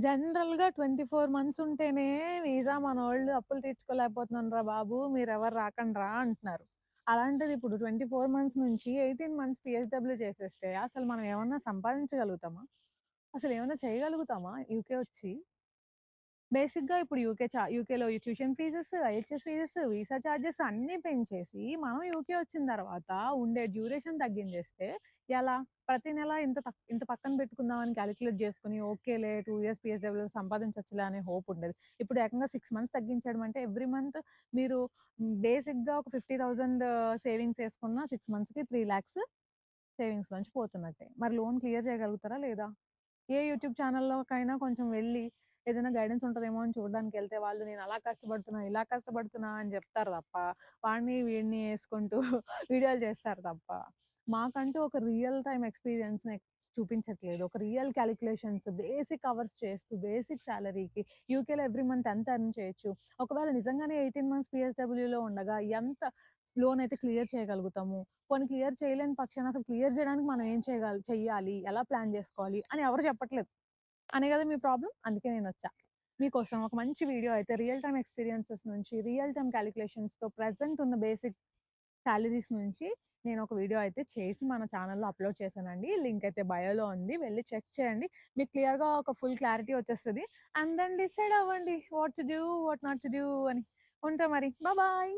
జనరల్‌గా 24 మంత్స్ ఉంటేనే వీసా వాళ్ళు అప్పులు తీర్చుకోలేకపోతున్నానురా బాబు! మీరెవరు రాకండ్రా అంటున్నారు. అలాంటిది ఇప్పుడు 24 మంత్స్ నుంచి 18 మంత్స్ పీఎస్‌డబ్ల్యూ చేసేస్తే అసలు మనం ఏమన్నా సంపాదించగలుగుతామా? అసలు ఏమైనా చేయగలుగుతామా యూకే వచ్చి? బేసిక్‌గా ఇప్పుడు యూకే చా యూకేలో tuition fees, IHS fees, visa charges అన్నీ పెంచేసి, మనం యూకే వచ్చిన తర్వాత ఉండే డ్యూరేషన్ తగ్గించేస్తే ఎలా? ప్రతి నెల ఇంత ఇంత పక్కన పెట్టుకుందామని క్యాలిక్యులేట్ చేసుకుని ఓకేలే టూ ఇయర్స్ పిఎస్డబ్ల్యూ సంపాదించవచ్చులే అనే హోప్ ఉండేది. ఇప్పుడు ఏకంగా సిక్స్ మంత్స్ తగ్గించడం అంటే ఎవ్రీ మంత్ మీరు బేసిక్‌గా ఒక 50,000 సేవింగ్స్ వేసుకున్న సిక్స్ మంత్స్‌కి త్రీ ల్యాక్స్ సేవింగ్స్ నుంచి పోతున్నట్టే. మరి లోన్ క్లియర్ చేయగలుగుతారా లేదా? ఏ యూట్యూబ్ ఛానల్‌లోకైనా కొంచెం వెళ్ళి ఏదైనా గైడెన్స్ ఉంటుందేమో అని చూడడానికి వెళ్తే వాళ్ళు నేను అలా కష్టపడుతున్నా, ఇలా కష్టపడుతున్నా అని చెప్తారు తప్ప, వాడిని వీడిని వేసుకుంటూ వీడియోలు చేస్తారు తప్ప, మాకంటూ ఒక రియల్ టైం ఎక్స్పీరియన్స్ చూపించట్లేదు. ఒక రియల్ క్యాలిక్యులేషన్స్ బేసిక్ అవర్స్ చేస్తూ, బేసిక్ సాలరీకి యూకేలో ఎవ్రీ మంత్ ఎంత అర్న్ చేయొచ్చు? ఒకవేళ నిజంగానే 18 మంత్స్ పిఎస్డబ్ల్యూలో ఉండగా ఎంత లోన్ అయితే క్లియర్ చేయగలుగుతాము? కొన్ని క్లియర్ చేయలేని పక్షాన అసలు క్లియర్ చేయడానికి మనం ఏం చేయగల చెయ్యాలి? ఎలా ప్లాన్ చేసుకోవాలి అని ఎవరు చెప్పట్లేదు. అనే కదా మీ ప్రాబ్లం అందుకే నేను వచ్చా మీకోసం ఒక మంచి వీడియో అయితే రియల్ టైమ్ ఎక్స్‌పీరియన్సెస్ నుంచి, రియల్ టైమ్ క్యాలిక్యులేషన్స్తో ప్రజెంట్ ఉన్న బేసిక్ శాలరీస్ నుంచి నేను ఒక వీడియో అయితే చేసి మన ఛానల్లో అప్‌లోడ్ చేశానండి. లింక్ అయితే బయోలో ఉంది. వెళ్ళి చెక్ చేయండి. మీకు క్లియర్‌గా ఒక ఫుల్ క్లారిటీ వచ్చేస్తుంది అండ్ దెన్ డిసైడ్ అవ్వండి. What to do, what not to do అని. ఉంటా మరి. బాయ్.